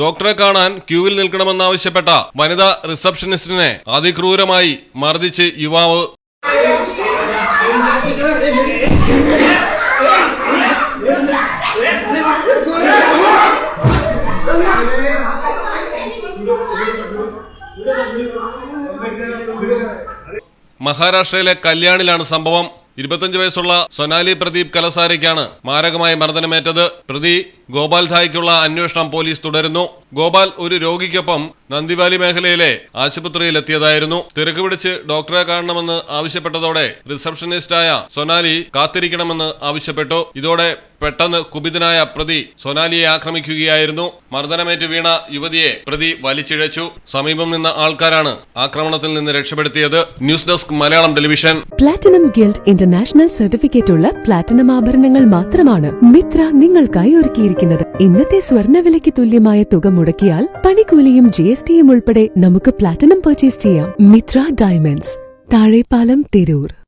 ഡോക്ടറെ കാണാൻ ക്യൂവിൽ നിൽക്കണമെന്നാവശ്യപ്പെട്ട വനിതാ റിസപ്ഷനിസ്റ്റിനെ അതിക്രൂരമായി മർദ്ദിച്ച് യുവാവ് മഹാരാഷ്ട്രയിലെ കല്യാണിലാണ് സംഭവം. ഇരുപത്തഞ്ച് വയസ്സുള്ള സൊനാലി പ്രദീപ് കലസാരയ്ക്കാണ് മാരകമായി മർദ്ദനമേറ്റത്. പ്രതി ഗോപാൽ ധായ്ക്കുള്ള അന്വേഷണം പോലീസ് തുടരുന്നു. ഗോപാൽ ഒരു രോഗിക്കൊപ്പം നന്ദിവാലി മേഖലയിലെ ആശുപത്രിയിലെത്തിയതായിരുന്നു. തിരക്ക് പിടിച്ച് ഡോക്ടറെ കാണണമെന്ന് ആവശ്യപ്പെട്ടതോടെ റിസപ്ഷനിസ്റ്റായ സൊനാലി കാത്തിരിക്കണമെന്ന് ആവശ്യപ്പെട്ടു. ഇതോടെ പെട്ടെന്ന് കുപിതനായ പ്രതി സൊനാലിയെ ആക്രമിക്കുകയായിരുന്നു. മർദ്ദനമേറ്റ് വീണ യുവതിയെ പ്രതി വലിച്ചിഴച്ചു. സമീപം നിന്ന ആൾക്കാരാണ് ആക്രമണത്തിൽ നിന്ന് രക്ഷപ്പെടുത്തിയത്. News desk Malayalam television. Platinum guild international certificate ഉള്ള പ്ലാറ്റിനം ആഭരണങ്ങൾ മാത്രമാണ് മിത്ര നിങ്ങൾക്കായി ഒരുക്കിയിരിക്കുന്നത്. ഇന്നത്തെ സ്വർണവിലയ്ക്ക് തുല്യമായ തുക മുടക്കിയാൽ പണിക്കൂലിയും ജി എസ് ടിയും ഉൾപ്പെടെ നമുക്ക് പ്ലാറ്റിനം പർച്ചേസ് ചെയ്യാം. മിത്ര ഡയമണ്ട്സ് താഴെപ്പാലം തിരൂർ.